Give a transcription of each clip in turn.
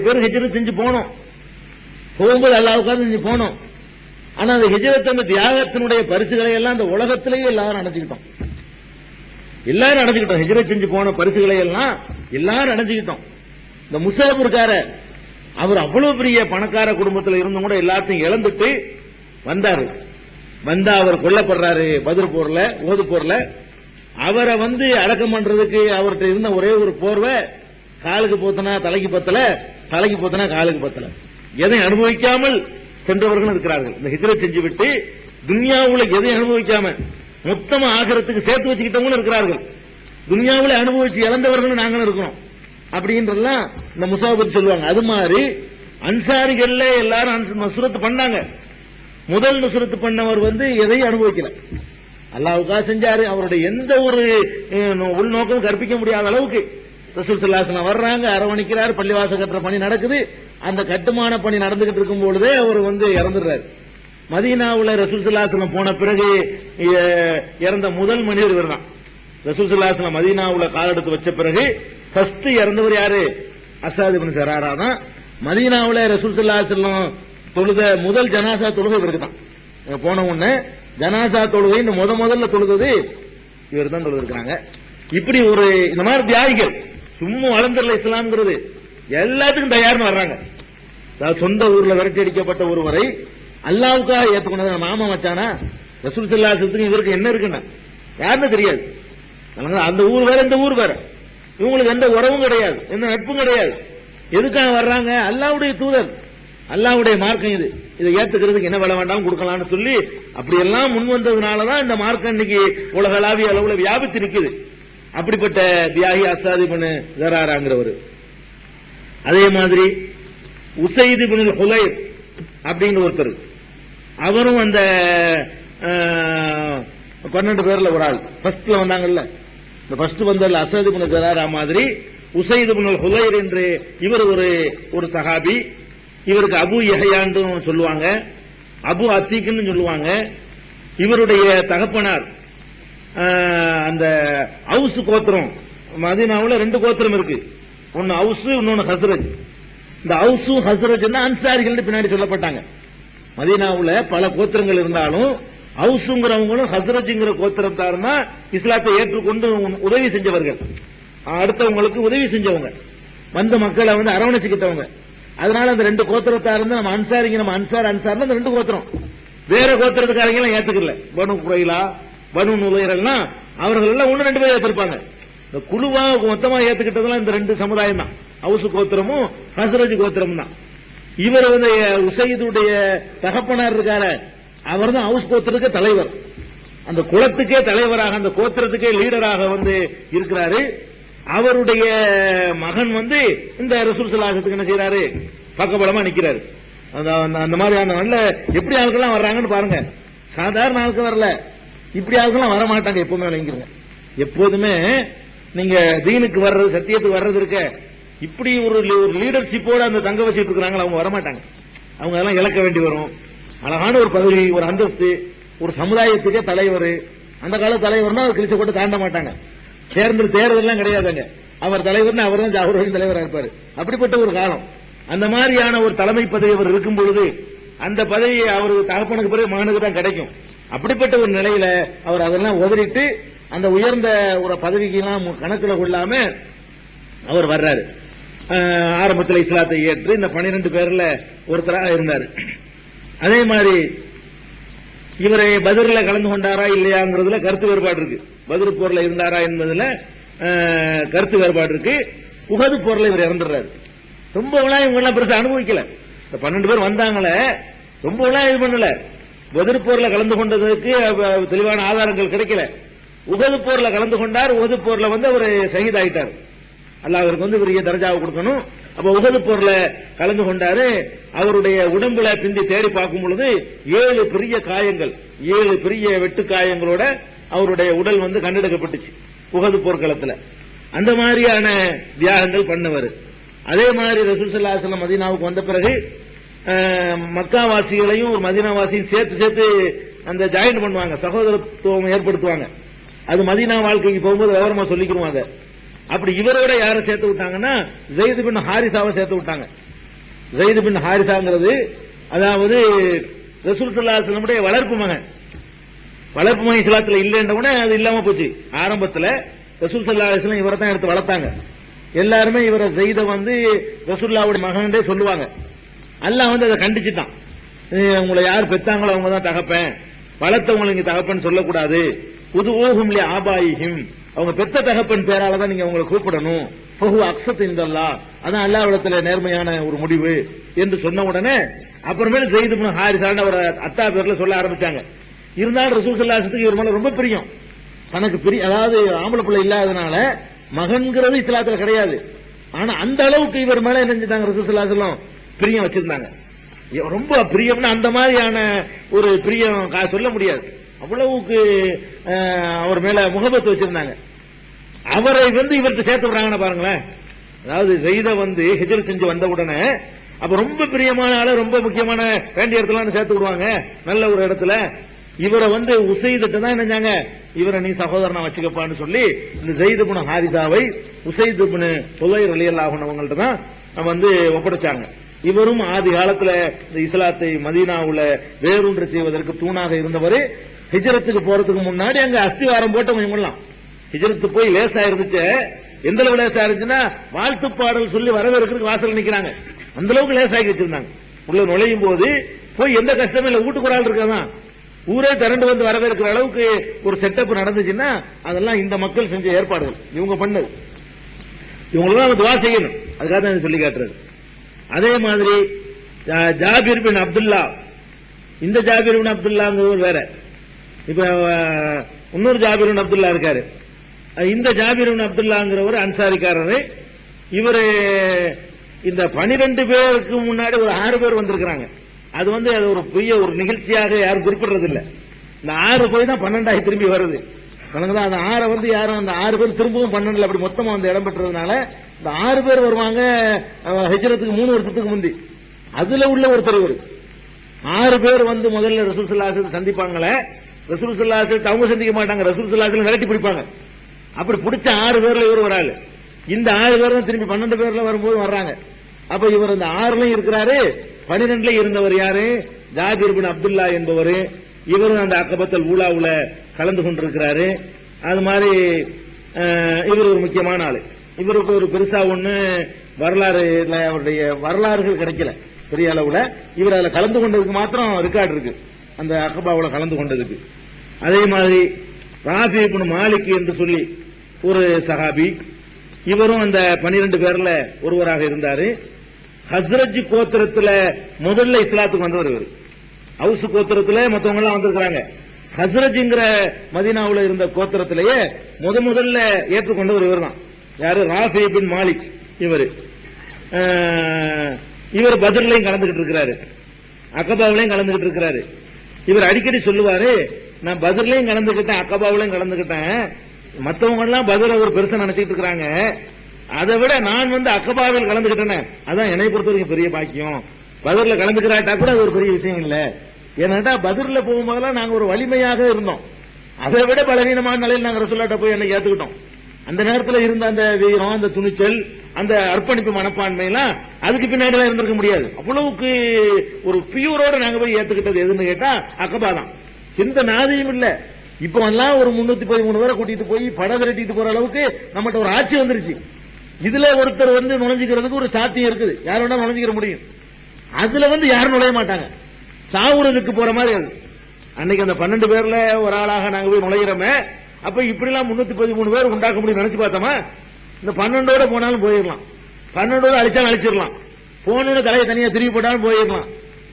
பேர் ஹிஜ்ரத் செஞ்சு போனோம். போகும்போது அல்லாவுக்காக செஞ்சு போனோம். ஆனா அந்த ஹிஜ்ரத் அந்த தியாகத்தினுடைய பரிசுகளை எல்லாம் அந்த உலகத்திலேயே எல்லாரும் அடைஞ்சுக்கிட்டோம். எல்லாரும் அடைஞ்சுக்கிட்டோம். ஹிஜ்ரத் செஞ்சு போன பரிசுகளை எல்லாம் எல்லாரும் அடைஞ்சுக்கிட்டோம். இந்த முசாப் இருக்கார அவர் அவ்வளவு பெரிய பணக்கார குடும்பத்தில் இருந்தும் கூட எல்லாத்தையும் இழந்துட்டு வந்தாரு. வந்தா அவர் கொல்லப்படுறாரு பதில் போர்ல ஓது போர்ல. அவரை வந்து அடக்கம் பண்றதுக்கு அவர்கிட்ட இருந்த ஒரே ஒரு போர்வை காலுக்கு போத்தனா தலைக்கு பத்தல. தலைக்கு போத்தனா காலுக்கு பத்தல. எதை அனுபவிக்காமல் சென்றவர்களும் இருக்கிறார்கள். இந்த ஹிஜ்ரத் செஞ்சு விட்டு துன்யாவுல எதை அனுபவிக்காம மொத்தமா ஆகிறதுக்கு சேர்த்து வச்சுக்கிட்டவங்களும் இருக்கிறார்கள். துன்யாவுல அனுபவிச்சு இழந்தவர்களும் நாங்களும் இருக்கிறோம். அப்படின்றலாம் இந்த முசாபர் சொல்லுவாங்க. அது மாதிரி அன்சாரிகள்ல எல்லாரும் அன்ச- பண்ணாங்க. முதல் நுசுரத்து பண்ணவர் வந்து எதையும் அனுபவிக்கல. அல்லாவுக்காக செஞ்சாரு. அவருடைய எந்த ஒரு உள்நோக்கம் கற்பிக்க முடியாத அளவுக்கு ரசூல் வர்றாங்க அரவணைக்கிறார் பள்ளிவாச கட்டுற பணி நடக்குது. அந்த கட்டுமான பணி நடந்துகிட்டு இருக்கும் பொழுதே அவர் வந்து இறந்துடுறாரு. மதீனாவுல ரசூசல்லாசனம் போன பிறகு இறந்த முதல் மனிதர் இவர் தான். ரசூசல்லாசனம் மதீனாவுல காலெடுத்து வச்ச பிறகு ஃபர்ஸ்ட் இறந்தவர் யாரு? அசாது பின் சராரா தான். மதீனாவுல ரசூசல்லாசனம் தொழுத முதல் ஜனாசா தொழுகை இவருக்கு தான். போன உடனே ஜனாசா தொழுகை இந்த முத முதல்ல தொழுதது இவர் தான் தொழுதுருக்காங்க இப்படி ஒரு இந்த மாதிரி தியாகிகள் சும்மா வளர்ந்துடல இஸ்லாம்ங்கிறது. எல்லாத்துக்கும் தயார்னு வர்றாங்க. சொந்த ஊர்ல விரட்டி அடிக்கப்பட்ட ஒருவரை அல்லாவுக்காக ஏத்துக்கொண்டது மாமா மச்சானா? ரசூல் சல்லாசத்துக்கு இவருக்கு என்ன இருக்குன்னா? யாருன்னு தெரியாது. அந்த ஊர் வேற இந்த ஊர் வேற. இவங்களுக்கு எந்த உறவும் கிடையாது எந்த நட்பும் கிடையாது. எதுக்காக வர்றாங்க? அல்லாவுடைய தூதர். அல்லாவுடைய மார்க்கம் இது. இதை ஏத்துக்கிறதுக்கு என்ன வேலை வேண்டாம் கொடுக்கலாம்னு சொல்லி அப்படியெல்லாம் முன் வந்ததுனாலதான் இந்த மார்க்கம் இன்னைக்கு உலகளாவிய அளவுல வியாபித்து நிக்குது. அப்படிப்பட்ட தியாகி அஸ்தாதி பண்ணு ஜராராங்கிறவர். அதே மாதிரி உசைது பின் ஹுலை அப்படின்னு ஒருத்தர். அவரும் அந்த பன்னெண்டு பேர்ல ஒரு ஆள். ஃபர்ஸ்ட்ல வந்தாங்கல்ல. இந்த ஃபர்ஸ்ட் வந்ததுல அசது பின் ஜராரா மாதிரி உசைது பின் ஹுலைர் என்று இவர் ஒரு ஒரு சஹாபி. இவருக்கு அபு யஹயான்னு சொல்லுவாங்க. அபு அத்தீக்குன்னு சொல்லுவாங்க. இவருடைய தகப்பனார் அந்த ஹவுஸ் கோத்திரம். மதினாவில் ரெண்டு கோத்திரம் இருக்கு. ஒன்னு ஹவுஸ் இன்னொன்னு ஹஸ்ரஜ். இந்த ஹவுஸும் ஹசரஜ்னா அன்சாரிகள் பின்னாடி சொல்லப்பட்டாங்க. மதீனாவுல பல கோத்திரங்கள் இருந்தாலும் ஹவுஸுங்கிறவங்களும் ஹசரஜுங்கிற கோத்திரத்தார் தான் இஸ்லாத்தை ஏற்றுக்கொண்டு உதவி செஞ்சவர்கள். அடுத்தவங்களுக்கு உதவி செஞ்சவங்க. வந்த மக்களை வந்து அரவணைச்சுக்கிட்டவங்க. அதனால அந்த ரெண்டு கோத்திரத்தார் வந்து நம்ம அன்சாரிங்க நம்ம அன்சார் அன்சார் அந்த ரெண்டு கோத்திரம். வேற கோத்திரத்துக்காரங்க எல்லாம் ஏத்துக்கல. பனு குறையிலா பனு நுழையர்கள்னா அவர்கள் எல்லாம் ஒண்ணு ரெண்டு பேர் ஏத்திருப்பாங்க. இந்த குழுவா மொத்தமா ஏத்துக்கிட்டதெல்லாம் இந்த ரெண்டு சமுதாயம் தான் ஹவுஸ் கோத்திரமும் ஹசரஜ் கோத்திரமும் தான் இவர் வந்து உசைதுடைய தகப்பனார் இருக்கார. அவர் தான் ஹவுஸ் கோத்திரத்துக்கு தலைவர். அந்த குலத்துக்கே தலைவராக அந்த கோத்திரத்துக்கே லீடராக வந்து இருக்கிறாரு. அவருடைய மகன் வந்து இந்த ரசூல்சலாகத்துக்கு என்ன செய்யறாரு பக்கபலமா நிக்கிறாரு. அந்த அந்த- அந்த மாதிரி அந்த நல்ல எப்படி ஆட்கள்லாம் வர்றாங்கன்னு பாருங்க. சாதாரண ஆட்கள் வரல. இப்படி ஆட்கள்லாம் வர மாட்டாங்க எப்பவுமே விளங்கிடுங்க எப்போதுமே நீங்க தீனுக்கு வர்றது சத்தியத்துக்கு வர்றது இருக்க இப்படி ஒரு ஒரு லீடர்ஷிப்போட அந்த தங்க வச்சுட்டு இருக்கிறாங்களா அவங்க வரமாட்டாங்க. அவங்க அதெல்லாம் இழக்க வேண்டி வரும். அழகான ஒரு பதவி ஒரு அந்தஸ்து ஒரு சமுதாயத்துக்கே தலைவர். அந்த கால தலைவர்னா அவர் கிழிச்ச போட்டு தாண்ட மாட்டாங்க. தேர்தல் தேர்தல்லாம் கிடையாதுங்க. அவர் தலைவர்னு அவர் தான் அவர் வரைக்கும் இருப்பார். அப்படிப்பட்ட ஒரு காலம். அந்த மாதிரியான ஒரு தலைமை பதவி அவர் இருக்கும் பொழுது அந்த பதவி அவர் தகப்பனுக்கு பிறகு மகனுக்கு தான் கிடைக்கும். அப்படிப்பட்ட ஒரு நிலையில அவர் அதெல்லாம் உதறிட்டு அந்த உயர்ந்த ஒரு பதவிக்கெல்லாம் கணக்குல கொள்ளாம அவர் வர்றாரு. ஆரம்பத்தில் இஸ்லாத்தை ஏற்று இந்த பனிரெண்டு பேர்ல ஒருத்தராக இருந்தார். அதே மாதிரி இவரை பதிரில் கலந்து கொண்டாரா இல்லையாங்கிறதுல கருத்து வேறுபாடு இருக்கு. பதில் போர்ல இருந்தாரா என்பதுல கருத்து வேறுபாடு இருக்கு. உகது போர்ல இவர் இறந்துடுறாரு. ரொம்ப விழா இவங்க எல்லாம் பெருசா அனுபவிக்கல. இந்த பன்னெண்டு பேர் வந்தாங்களே ரொம்ப விழா இது பண்ணல. பதிர் போர்ல கலந்து கொண்டதுக்கு தெளிவான ஆதாரங்கள் கிடைக்கல. உகது போர்ல கலந்து கொண்டார் உகது போர்ல வந்து அவர் ஷஹீத் ஆயிட்டார். அல்ல அவருக்கு வந்து பெரிய தர்ஜாவை கொடுக்கணும். அப்ப உகது போர்ல கலந்து கொண்டாரு. அவருடைய உடம்புல பிந்தி தேடி பார்க்கும் பொழுது ஏழு பெரிய காயங்கள் ஏழு பெரிய வெட்டு காயங்களோட அவருடைய உடல் வந்து கண்டெடுக்கப்பட்டுச்சு உகது போர்க்களத்துல. அந்த மாதிரியான தியாகங்கள் பண்ணவர். அதே மாதிரி ரசூல் ஸல்லல்லாஹு மதீனாவுக்கு வந்த பிறகு மக்காவாசிகளையும் ஒரு மதினாவாசியும் சேர்த்து சேர்த்து அந்த ஜாயின் பண்ணுவாங்க. சகோதரத்துவம் ஏற்படுத்துவாங்க. அது மதீனா வாழ்க்கைக்கு போகும்போது விவரமா சொல்லிக்கிடுவாங்க அப்படி இவரோட யாரை சேர்த்து விட்டாங்கன்னா ஜெயிது பின் ஹாரிசாவை சேர்த்து விட்டாங்க. ஜெயிது பின் ஹாரிசாங்கிறது அதாவது ரசூல் வளர்ப்பு மகன். வளர்ப்பு மகன் இஸ்லாத்துல இல்லைன்ற உடனே அது இல்லாம போச்சு. ஆரம்பத்துல ரசூல் சல்லா இவரை தான் எடுத்து வளர்த்தாங்க. எல்லாருமே இவரை ஜெயித வந்து ரசூல்லாவுடைய மகன்டே சொல்லுவாங்க. அல்லாஹ் வந்து அதை கண்டிச்சுட்டான். உங்களை யார் பெத்தாங்களோ அவங்க தான் தகப்பேன். வளர்த்தவங்களை நீங்க தகப்பன் சொல்லக்கூடாது. புது ஓகும் ஆபாயிகும் அவங்க பெத்த தகப்பன் பேரால தான் நீங்க அவங்களை கூப்பிடணும். பகு அக்சத் இந்தல்லா அதான் அல்லாவிடத்துல நேர்மையான ஒரு முடிவு என்று சொன்ன உடனே அப்புறமேல செய்து ஹாரிசான ஒரு அத்தா பேர்ல சொல்ல ஆரம்பிச்சாங்க. இருந்தாலும் ரசூல் சல்லாசத்துக்கு இவர் மேல ரொம்ப பிரியம். தனக்கு பிரிய அதாவது ஆம்பளை பிள்ளை இல்லாதனால மகன்கிறது இஸ்லாத்துல கிடையாது. ஆனா அந்த அளவுக்கு இவர் மேல என்ன செஞ்சாங்க ரசூல் சல்லாசலம் பிரியம் வச்சிருந்தாங்க. ரொம்ப பிரியம்னா அந்த மாதிரியான ஒரு பிரியம் கா- சொல்ல முடியாது. அவ்வளவுக்கு அவர் மேல முகபத்து வச்சிருந்தாங்க. அவரை வந்து இவர்கிட்ட சேர்த்து விடுறாங்கன்னு பாருங்களேன். அதாவது செய்த வந்து ஹிஜர் செஞ்சு வந்த உடனே அப்ப ரொம்ப பிரியமான ஆளு ரொம்ப முக்கியமான வேண்டிய இடத்துல சேர்த்து விடுவாங்க நல்ல ஒரு இடத்துல. இவரை வந்து உசைதிட்டு தான் நினைஞ்சாங்க இவரை நீ சகோதரனா வச்சுக்கப்பான்னு சொல்லி இந்த ஜெயிது புன ஹாரிதாவை உசைது புன புலைர் அவங்கள்ட்ட தான் வந்து ஒப்படைச்சாங்க. இவரும் ஆதி காலத்துல இந்த இஸ்லாத்தை மதீனாவுல வேரூன்று செய்வதற்கு தூணாக இருந்தவர். ஹிஜரத்துக்கு போறதுக்கு முன்னாடி அங்க அஸ்திவாரம் போட்டவங்க இவங்கலாம் ஹிஜரத்து போய் லேசா இருந்துச்சு. எந்த அளவு லேசா இருந்துச்சுன்னா வாழ்த்து பாடல் சொல்லி வரவேற்கிறதுக்கு வாசல் நிக்கிறாங்க. அந்த அளவுக்கு லேசாக்கி வச்சிருந்தாங்க. உள்ள நுழையும் போது போய் எந்த கஷ்டமும் இல்ல வீட்டுக்கு ஒரு ஆள் இருக்காதான் ஊரே திரண்டு வந்து வரவேற்கிற அளவுக்கு ஒரு செட்டப் நடந்துச்சுன்னா அதெல்லாம் இந்த மக்கள் செஞ்ச ஏற்பாடுகள். இவங்க பண்ணது. இவங்களும் தான் துவா செய்யணும். அதுக்காக தான் சொல்லி காட்டுறது. அதே மாதிரி ஜா- ஜாபிர் பின் அப்துல்லா. இந்த ஜாபிர் பின் அப்துல்லாங்கிறவர் வேற. இப்ப இன்னொரு ஜாபிர் பின் அப்துல்லா இருக்காரு. இந்த ஜாபிர் பின் அப்துல்லாங்கிறவர் அன்சாரிக்காரரு. இவர் இந்த பனிரெண்டு பேருக்கு முன்னாடி ஒரு ஆறு பேர் வந்திருக்கிறாங்க. அது வந்து அது ஒரு பெரிய ஒரு நிகழ்ச்சியாக யாரும் குறிப்பிடுறது இல்ல இந்த ஆறு போய் தான் பன்னெண்டாகி திரும்பி வருது. வணங்குதா அந்த ஆறை வந்து யாரும் அந்த ஆறு பேர் திரும்பவும் பன்னெண்டுல அப்படி மொத்தமா வந்து இடம் பெற்றதுனால இந்த ஆறு பேர் வருவாங்க அஹ், மூணு வருஷத்துக்கு முந்தி. அதுல உள்ள ஒரு தலைவர் ஆறு பேர் வந்து முதல்ல ரசூல் சல்லாசல் சந்திப்பாங்களே ரசூல் சல்லாசல் அவங்க சந்திக்க மாட்டாங்க ரசூல் சல்லாசல் விரட்டி பிடிப்பாங்க. அப்படி பிடிச்ச ஆறு பேர்ல இவர் ஒரு இந்த ஆறு பேர் தான் திரும்பி பன்னெண்டு பேர்ல வரும்போது வர்றாங்க. அப்ப இவர் இந்த ஆறுலயும் இருக்கிறாரு பனிரெண்டுல இருந்தவர் யாரு? ஜாபிர் பின் அப்துல்லா என்பவர். இவரும் அந்த அக்கபத்தல் ஊலாவுல கலந்து கொண்டிருக்கிறாரு. அது மாதிரி இவர் ஒரு முக்கியமான ஆளு. இவருக்கு ஒரு பெருசா ஒண்ணு வரலாறுல அவருடைய வரலாறுகள் கிடைக்கல பெரிய அளவுல. இவர் அதுல கலந்து கொண்டதுக்கு மாத்திரம் ரெக்கார்டு இருக்கு. அந்த அகபாவில் கலந்து கொண்டதுக்கு. அதே மாதிரி ராஃபி இப்னு மாலிக் என்று சொல்லி ஒரு சஹாபி இவரும் அந்த பனிரெண்டு பேர்ல ஒருவராக இருந்தாரு. ஹஸ்ரஜ் கோத்திரத்துல முதல்ல இஸ்லாத்துக்கு வந்தவர் இவர். ஹவுஸ் கோத்திரத்துல மத்தவங்க எல்லாம் வந்திருக்கிறாங்க. ஹஸ்ரஜ்ங்கிற மதினாவில் இருந்த கோத்திரத்திலேயே முத முதல்ல ஏற்றுக்கொண்டவர் இவர் தான் யாரு? ராஃபி பின் மாலிக் இவர். இவர் பத்ர்லயும் கலந்துகிட்டு இருக்கிறாரு. அக்கபாவிலையும் கலந்துகிட்டு இருக்கிறாரு. இவர் அடிக்கடி சொல்லுவாரு நான் பதிலையும் கலந்துக்கிட்டேன் அக்கபாவிலையும் கலந்துக்கிட்டேன் மத்தவங்க எல்லாம் பத்ர ஒரு பெருசா நினைச்சிட்டு இருக்காங்க அதை விட நான் வந்து அக்கபாவில் கலந்துக்கிட்டேனே அதான் என்னை பொறுத்த வரைக்கும் பெரிய பாக்கியம். பதில கலந்துக்கிறாட்டா கூட அது ஒரு பெரிய விஷயம் இல்ல. ஏன்னாட்டா பதர்ல போகும்போதெல்லாம் நாங்க ஒரு வலிமையாக இருந்தோம். அதை விட பலவீனமான நிலையில் நாங்க ரசோல்லாட்ட போய் என்னை ஏற்றுக்கிட்டோம் அந்த நேரத்தில் இருந்த அந்த வீரம் அந்த துணிச்சல் அந்த அர்ப்பணிப்பு மனப்பான்மை எல்லாம் அதுக்கு பின்னாடி இருந்திருக்க முடியாது. அவ்வளவுக்கு ஒரு பியூரோட நாங்க போய் ஏத்துக்கிட்டது எதுன்னு கேட்டா அக்கபா தான் எந்த நாதியும் இல்ல. இப்ப எல்லாம் ஒரு முன்னூத்தி பதிமூணு பேரை கூட்டிட்டு போய் படம் விரட்டிட்டு போற அளவுக்கு நம்மகிட்ட ஒரு ஆட்சி வந்துருச்சு. இதுல ஒருத்தர் வந்து நுழைஞ்சுக்கிறதுக்கு ஒரு சாத்தியம் இருக்குது. யார் வேணா நுழைஞ்சுக்கிற முடியும். அதுல வந்து யாரும் நுழைய மாட்டாங்க. சாவுறதுக்கு போற மாதிரி அது. அன்னைக்கு அந்த பன்னெண்டு பேர்ல ஒரு ஆளாக நாங்க போய் நுழையிறோமே அப்ப இப்படி எல்லாம் முன்னூத்தி பதிமூணு பேர் உண்டாக்க முடியும் நினைச்சு பார்த்தோமா? இந்த பன்னெண்டோட போனாலும் போயிடலாம். பன்னெண்டோட அழிச்சாலும் அழிச்சிடலாம். போனோட தலையை தனியா திரும்பி போட்டாலும் போயிடலாம்.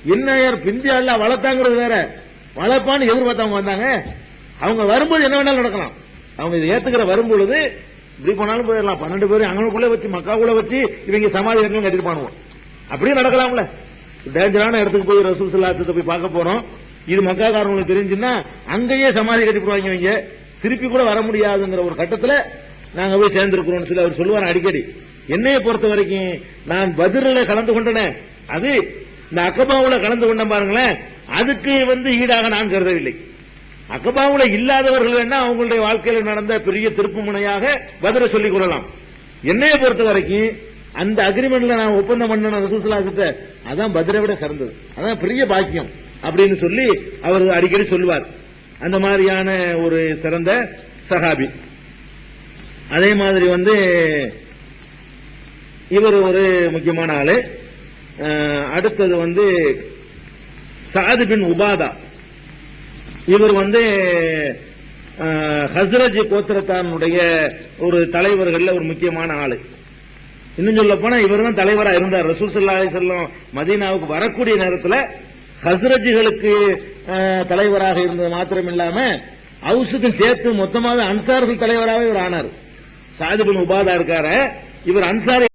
என்ன யார் பிந்தியால வளர்த்தாங்கிறது வேற. வளர்ப்பான்னு எதிர்பார்த்தவங்க வந்தாங்க. அவங்க வரும்போது என்ன வேணாலும் நடக்கலாம். அவங்க இதை ஏத்துக்கிற வரும்பொழுது இப்படி போனாலும் போயிடலாம். பன்னெண்டு பேர் அங்கனுக்குள்ள வச்சு மக்காக்குள்ள வச்சு இவங்க சமாதி கட்டணும் கட்டிட்டு பண்ணுவோம் அப்படியே நடக்கலாம்ல. டேஞ்சரான இடத்துக்கு போய் ரசூல் சல்லாத்தத்தை போய் பார்க்க போறோம். இது மக்காக்காரங்களுக்கு தெரிஞ்சுன்னா அங்கேயே சமாதி கட்டி போவாங்க இவங்க. திருப்பி கூட வர முடியாதுங்கிற ஒரு கட்டத்துல நாங்க போய் சேர்ந்திருக்கிறோம் சொல்லி அவர் சொல்லுவார் அடிக்கடி. என்னைய பொறுத்த வரைக்கும் நான் பதிரில கலந்து கொண்டனே. அது இந்த அக்கபாவுல கலந்து கொண்டேன் பாருங்களேன். அதுக்கு வந்து ஈடாக நான் கருதவில்லை. அக்கபாவுல இல்லாதவர்கள் வேணா அவங்களுடைய வாழ்க்கையில் நடந்த பெரிய திருப்பு முனையாக பதில சொல்லிக் கொள்ளலாம். என்னைய பொறுத்த வரைக்கும் அந்த அக்ரிமெண்ட்ல நான் ஒப்பந்தம் பண்ணணும் கிட்ட அதான் பதிரை விட சிறந்தது. அதான் பெரிய பாக்கியம் அப்படின்னு சொல்லி அவர் அடிக்கடி சொல்லுவார். அந்த மாதிரியான ஒரு சிறந்த சஹாபி. அதே மாதிரி வந்து இவர் ஒரு முக்கியமான ஆளு. அடுத்தது வந்து சாது பின் உபாதா. இவர் வந்து அஹ், கோத்திரத்தானுடைய ஒரு தலைவர்கள்ல ஒரு முக்கியமான ஆளு. இன்னும் சொல்ல போனா இவர் தான் தலைவரா இருந்தார். ரசூல் ஸல்லல்லாஹு மதீனாவுக்கு வரக்கூடிய நேரத்தில் ஹஸ்ரஜிகளுக்கு தலைவராக இருந்தது மாத்திரம் இல்லாம ஹவுஸுக்கும் சேர்த்து மொத்தமாவே அன்சார்கள் தலைவராக இவர் ஆனார். சாதிபின் உபாதா இருக்காரு இவர் அன்சாரி